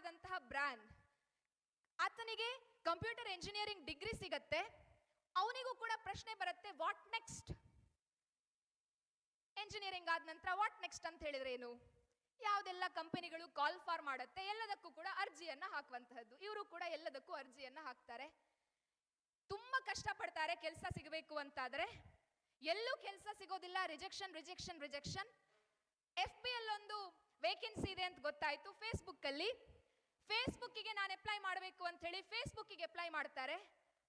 ಮಾಡಿದಂತಹ ಬ್ರ್ಯಾನ್ ಆತನಿಗೆ computer engineering degree ಸಿಗತ್ತೆ. ಅವನಿಗೂ ಕೂಡ ಪ್ರಶ್ನೆ ಬರುತ್ತೆ ವಾಟ್ ನೆಕ್ಸ್ಟ್ ಎಂಜಿನಿಯರಿಂಗ್ ಆದ ನಂತರ ವಾಟ್ ನೆಕ್ಸ್ಟ್ ಅಂತ ಹೇಳಿದ್ರೆ ಏನು? ಯಾವುದೆಲ್ಲ ಕಂಪನಿಗಳು ಕಾಲ್ ಫಾರ್ ಮಾಡುತ್ತೆ, ಎಲ್ಲದಕ್ಕೂ ಕೂಡ ಅರ್ಜಿಯನ್ನ ಹಾಕುವಂತಹದ್ದು. ಇವರು ಕೂಡ ಎಲ್ಲದಕ್ಕೂ ಅರ್ಜಿಯನ್ನ ಹಾಕ್ತಾರೆ. ತುಂಬಾ ಕಷ್ಟಪಡ್ತಾರೆ ಕೆಲಸ ಸಿಗಬೇಕು ಅಂತಾದ್ರೆ, ಎಲ್ಲೂ ಕೆಲಸ ಸಿಗೋದಿಲ್ಲ rejection rejection rejection F B ಒಂದು ವೇಕೆನ್ಸಿ ಇದೆ ಅಂತ ಗೊತ್ತಾಯ್ತು. ಫೇಸ್ಬುಕ್ ಅಲ್ಲಿ ಫೇಸ್ಬುಕ್ಕಿಗೆ ನಾನು ಅಪ್ಲೈ ಮಾಡಬೇಕು ಅಂತ ಹೇಳಿ ಫೇಸ್ಬುಕ್ಕಿಗೆ ಅಪ್ಲೈ ಮಾಡ್ತಾರೆ.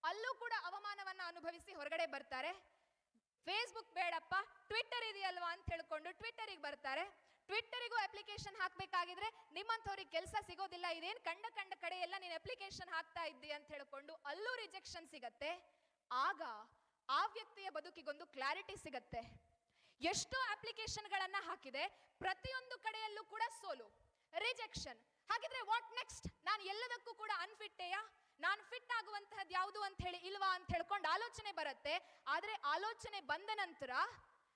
ಅಲ್ಲೂ ಕೂಡ ಅವಮಾನವನ್ನ ಅನುಭವಿಸಿ ಹೊರಗಡೆ ಬರ್ತಾರೆ. ಫೇಸ್ಬುಕ್ ಬೇಡಪ್ಪ ಟ್ವಿಟ್ಟರ್ ಇದೆಯಲ್ವಾ ಅಂತ ಹೇಳ್ಕೊಂಡು ಟ್ವಿಟ್ಟರಿಗೆ ಬರ್ತಾರೆ. ಟ್ವಿಟ್ಟರಿಗೂ ಅಪ್ಲಿಕೇಶನ್ ಹಾಕಬೇಕಾಗಿದ್ರೆ ನಿಮ್ಮಂಥವ್ರಿಗೆ ಕೆಲಸ ಸಿಗೋದಿಲ್ಲ, ಇದೇನು ಕಂಡ ಕಂಡ ಕಡೆ ಎಲ್ಲ ನೀನು ಅಪ್ಲಿಕೇಶನ್ ಹಾಕ್ತಾ ಇದ್ದಿ ಅಂತ ಹೇಳ್ಕೊಂಡು ಅಲ್ಲೂ ರಿಜೆಕ್ಷನ್ ಸಿಗತ್ತೆ. ಆಗ ಆ ವ್ಯಕ್ತಿಯ ಬದುಕಿಗೊಂದು ಕ್ಲಾರಿಟಿ ಸಿಗತ್ತೆ. ಎಷ್ಟೋ ಅಪ್ಲಿಕೇಶನ್ಗಳನ್ನ ಹಾಕಿದೆ, ಪ್ರತಿಯೊಂದು ಕಡೆಯಲ್ಲೂ ಕೂಡ ಸೋಲು ರಿಜೆಕ್ಷನ್ ಹಾಗಿದ್ರೆ ವಾಟ್ ನೆಕ್ಸ್ಟ್ ನಾನು ಎಲ್ಲದಕ್ಕೂ ಕೂಡ ಅನ್ಫಿಟ್ಟೆಯಾ ನಾನು ಫಿಟ್ ಆಗುವಂತಹದ್ದು ಯಾವುದು ಅಂತ ಹೇಳಿ ಇಲ್ವಾ ಅಂತ ಹೇಳ್ಕೊಂಡು ಆಲೋಚನೆ ಬರುತ್ತೆ. ಆದರೆ ಆಲೋಚನೆ ಬಂದ ನಂತರ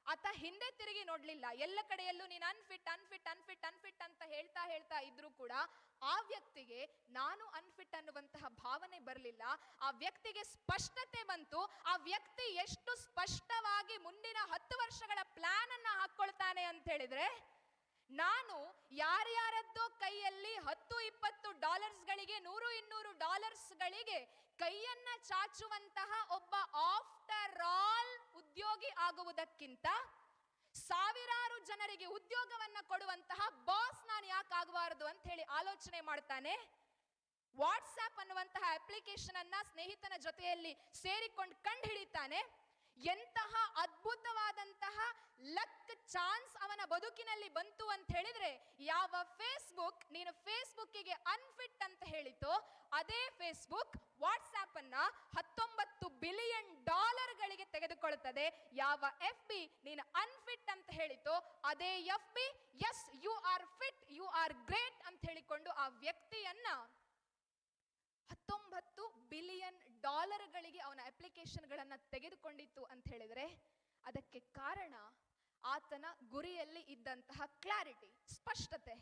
ಆತ ಹಿಂದೆ ತಿರುಗಿ ನೋಡಲಿಲ್ಲ. ಎಲ್ಲ ಕಡೆಯಲ್ಲೂ ನೀನು ಅನ್ಫಿಟ್ ಅನ್ಫಿಟ್ ಅನ್ಫಿಟ್ ಅನ್ಫಿಟ್ ಅಂತ ಹೇಳ್ತಾ ಹೇಳ್ತಾ ಇದ್ರೂ ಕೂಡ ಆ ವ್ಯಕ್ತಿಗೆ ನಾನು ಅನ್ಫಿಟ್ ಅನ್ನುವಂತಹ ಭಾವನೆ ಬರಲಿಲ್ಲ. ಆ ವ್ಯಕ್ತಿಗೆ ಸ್ಪಷ್ಟತೆ ಬಂತು. ಆ ವ್ಯಕ್ತಿ ಎಷ್ಟು ಸ್ಪಷ್ಟವಾಗಿ ಮುಂದಿನ ಹತ್ತು ವರ್ಷಗಳ ಪ್ಲಾನ್ ಅನ್ನ ಹಾಕೊಳ್ತಾನೆ ಅಂತ ಹೇಳಿದ್ರೆ ನಾನು ಯಾರ್ಯಾರದ್ದೋ ಕೈಯಲ್ಲಿ ಹತ್ತು ಇಪ್ಪತ್ತು ಡಾಲರ್ಸ್ಗಳಿಗೆ, ನೂರು ಇನ್ನೂರು ಡಾಲರ್ಸ್ಗಳಿಗೆ ಕೈಯನ್ನ ಚಾಚುವಂತಹ ಒಬ್ಬ ಆಫ್ಟರ್ ಆಲ್ ಉದ್ಯೋಗಿ ಆಗುವುದಕ್ಕಿಂತ ಸಾವಿರಾರು ಜನರಿಗೆ ಉದ್ಯೋಗವನ್ನ ಕೊಡುವಂತಹ ಬಾಸ್ ನಾನು ಯಾಕೆ ಆಗಬಾರದು ಅಂತ ಹೇಳಿ ಆಲೋಚನೆ ಮಾಡ್ತಾನೆ. ವಾಟ್ಸ್ಆಪ್ ಅನ್ನುವಂತಹ ಅಪ್ಲಿಕೇಶನ್ ಅನ್ನ ಸ್ನೇಹಿತನ ಜೊತೆಯಲ್ಲಿ ಸೇರಿಕೊಂಡು ಕಂಡು ಹಿಡಿತಾನೆ ಎಂತಹ ಅದ್ಭುತವಾದಂತಹ ಲಕ್ ಚಾನ್ಸ್ ಬದುಕಿನಲ್ಲಿ ಬಂತು ಅಂತ ಹೇಳಿದ್ರೆ ಯಾವ ಫೇಸ್ಬುಕ್ ನೀನು ಫೇಸ್ಬುಕ್ಕಿಗೆ ಅನ್ಫಿಟ್ ಅಂತ ಹೇಳಿತೋ ಅದೇ ಫೇಸ್ಬುಕ್ ವಾಟ್ಸ್ಆಪ್ ಅನ್ನ ಹತ್ತೊಂಬತ್ತು ಬಿಲಿಯನ್ ಡಾಲರ್ಗಳಿಗೆ ತೆಗೆದುಕೊಳ್ಳುತ್ತದೆ. ಯಾವ ಎಫ್ ಬಿ ನೀನು ಅನ್ಫಿಟ್ ಅಂತ ಹೇಳಿತೋ ಅದೇ F B yes you are fit you are great ಅಂತ ಹೇಳಿಕೊಂಡು ಆ ವ್ಯಕ್ತಿಯನ್ನ ಹತ್ತೊಂಬತ್ತು ಬಿಲಿಯನ್ ಡಾಲರ್ಗಳಿಗೆ ಅವನ ಅಪ್ಲಿಕೇಶನ್ಗಳನ್ನು ತೆಗೆದುಕೊಂಡಿತ್ತು ಅಂತ ಹೇಳಿದ್ರೆ ಅದಕ್ಕೆ ಕಾರಣ ಆತನ ಗುರಿಯಲ್ಲಿ ಇದ್ದಂತಹ ಕ್ಲಾರಿಟಿ ಸ್ಪಷ್ಟತೆ.